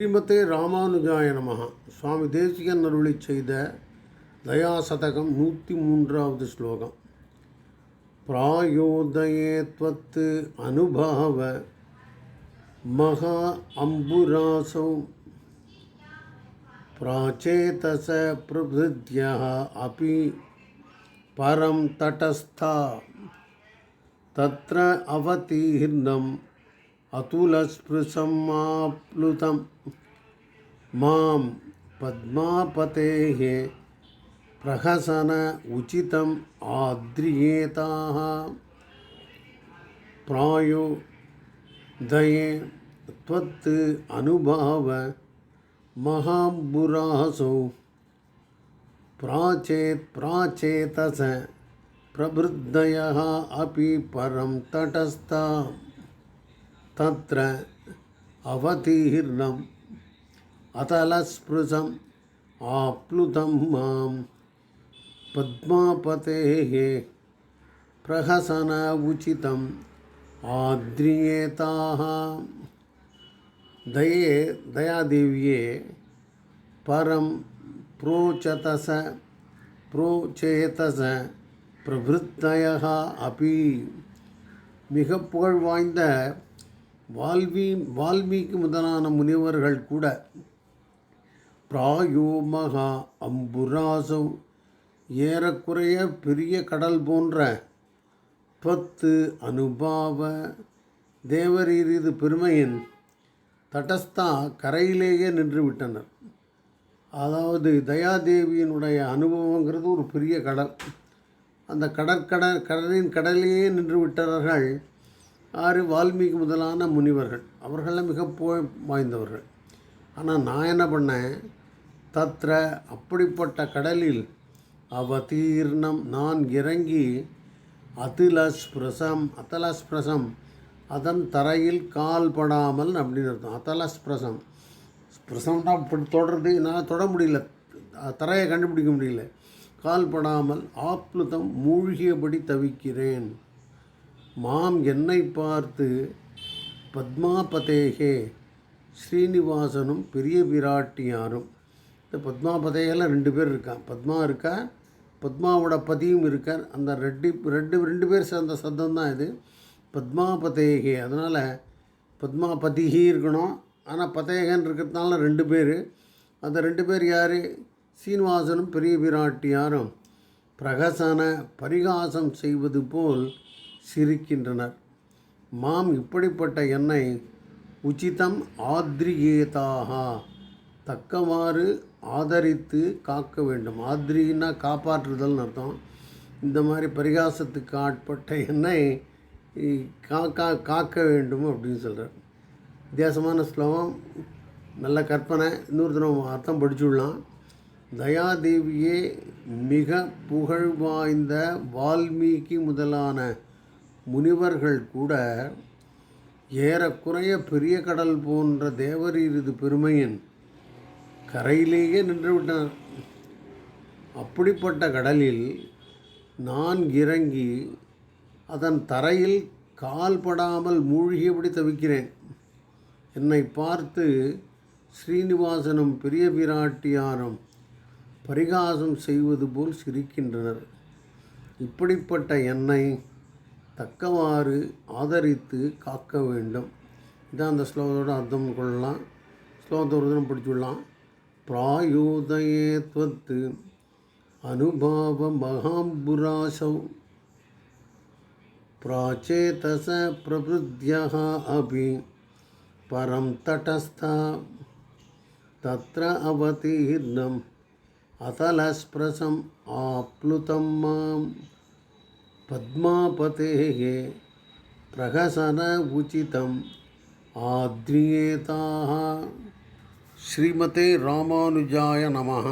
ஸ்ரீமதே ராமானுஜாய நமகா சுவாமி தேசிகன் அருளி செய்த தயா சதகம் நூற்றி மூன்றாவது ஸ்லோகம். பிராயோதயே துவத்து அனுபாவ மகா அம்புராசௌ பிராச்சேதச பிரபுத்தியா அபி பரம் தடஸ்தா தத்ர அவதீர்ணம் अवतीर्णम् अतुलस्पृशमाप्लुतं माँ पद्मापतेः प्रहसन उचितम् आद्रियेताः। प्रायो दये त्वत् अनुभाव महाम्बुरासौ। प्राचेत् प्राचेतस प्रवृद्धयः अपि परं तटस्था। तत्र अवतीर्णम् अतलस्पृशम् आप्लुतं मां पद्मापतेः प्रहसन उचितम् आद्रियेताः दये दयादेव्ये परं प्रोचतस प्रोचेतस பிரபுத்தயः अपि மிக புகழ் வாய்ந்த வால்மீ வால்மீகி முதலான முனிவர்கள் கூட பிராயோ மகா அம்புராசவ் ஏறக்குறைய பெரிய கடல் போன்ற பத்து அனுபாவ தேவரீரிது பெருமையின் தடஸ்தா கரையிலேயே நின்று விட்டனர். அதாவது தயாதேவியினுடைய அனுபவங்கிறது ஒரு பெரிய கடல். அந்த கடற்கடல் கடலின் கடலிலேயே நின்று விட்டவர்கள் ஆறு வால்மீகி முதலான முனிவர்கள். அவர்களெல்லாம் மிக புகழ் வாய்ந்தவர்கள். ஆனால் நான் என்ன பண்ணேன்? தத்ர அப்படிப்பட்ட கடலில் அவதீர்ணம். நான் இறங்கி அதிலஸ் பிரசம் அத்தலஸ் பிரசம் அதன் தரையில் கால் படாமல் அப்படின்னு அர்த்தம். அத்தலஸ்பிரசம் ஸ்பிரசம்னா இப்படி தொடர்றது என்னால் தொட முடியல. தரையை கண்டுபிடிக்க முடியல. கால் படாமல் ஆப்ளுதம் மூழ்கியபடி தவிக்கிறேன். மாம் என்னை பார்த்து பத்மாபதேகே ஸ்ரீனிவாசனும் பெரிய பிராட்டியாரும். இந்த பத்மாபதேகில் ரெண்டு பேர் இருக்கான் பத்மா இருக்கா பத்மாவோட பதியும் இருக்கார். அந்த ரெட்டி ரெண்டு ரெண்டு பேர் சேர்ந்த சத்தம் தான் இது. பத்மாபதேகே அதனால் பத்மாபதிகி இருக்கணும். ஆனால் பதேகன் இருக்கிறதுனால ரெண்டு பேர். அந்த ரெண்டு பேர் யார்? சீனிவாசனும் பெரிய பிராட்டியாரும். பிரகசன பரிகாசம் செய்வது போல் சிரிக்கின்றனர். மாம் இப்படிப்பட்ட எண்ணை உச்சிதம் ஆத்ரியேதாக. தக்கவாறு ஆதரித்து காக்க வேண்டும். ஆத்ரின்னா காப்பாற்றுதல்னு அர்த்தம். இந்த மாதிரி பரிகாசத்துக்கு ஆட்பட்ட எண்ணை காக்கா காக்க வேண்டும் அப்படின்னு சொல்கிறார் வித்தியாசமான ஸ்லோகம். நல்ல கற்பனை. இன்னொரு தினம் அர்த்தம் படிச்சுடலாம் தயாதேவியே மிக புகழ் வாய்ந்த வால்மீகி முதலான முனிவர்கள் கூட ஏறக்குறைய பெரிய கடல் போன்ற தேவரீரது பெருமையின் கரையிலேயே நின்றுவிட்டான் அப்படிப்பட்ட கடலில் நான் இறங்கி அதன் தரையில் கால் படாமல் மூழ்கியபடி தவிக்கிறேன். என்னை பார்த்து ஸ்ரீனிவாசனும் பெரிய பிராட்டியாரும் பரிகாசம் செய்வது போல் சிரிக்கின்றனர். இப்படிப்பட்ட என்னை தக்கவாறு ஆதரித்து காக்க வேண்டும் இதான் அந்த ஸ்லோகத்தோட அர்த்தம் கொள்ளலாம் ஸ்லோகத்தை ஒரு தினம் படிச்சுடலாம் பிராயோதயே त्वत् அனுபாவ மகாம்புராசௌ प्राचेतस प्रभृत्यः अपि परं तटस्था तत्र अवतीर्णम् अतलस्प्रसम् आप्लुतं मां पद्मापतेः प्रहसन उचितम् आद्रियेताः श्रीमते रामानुजाय नमः।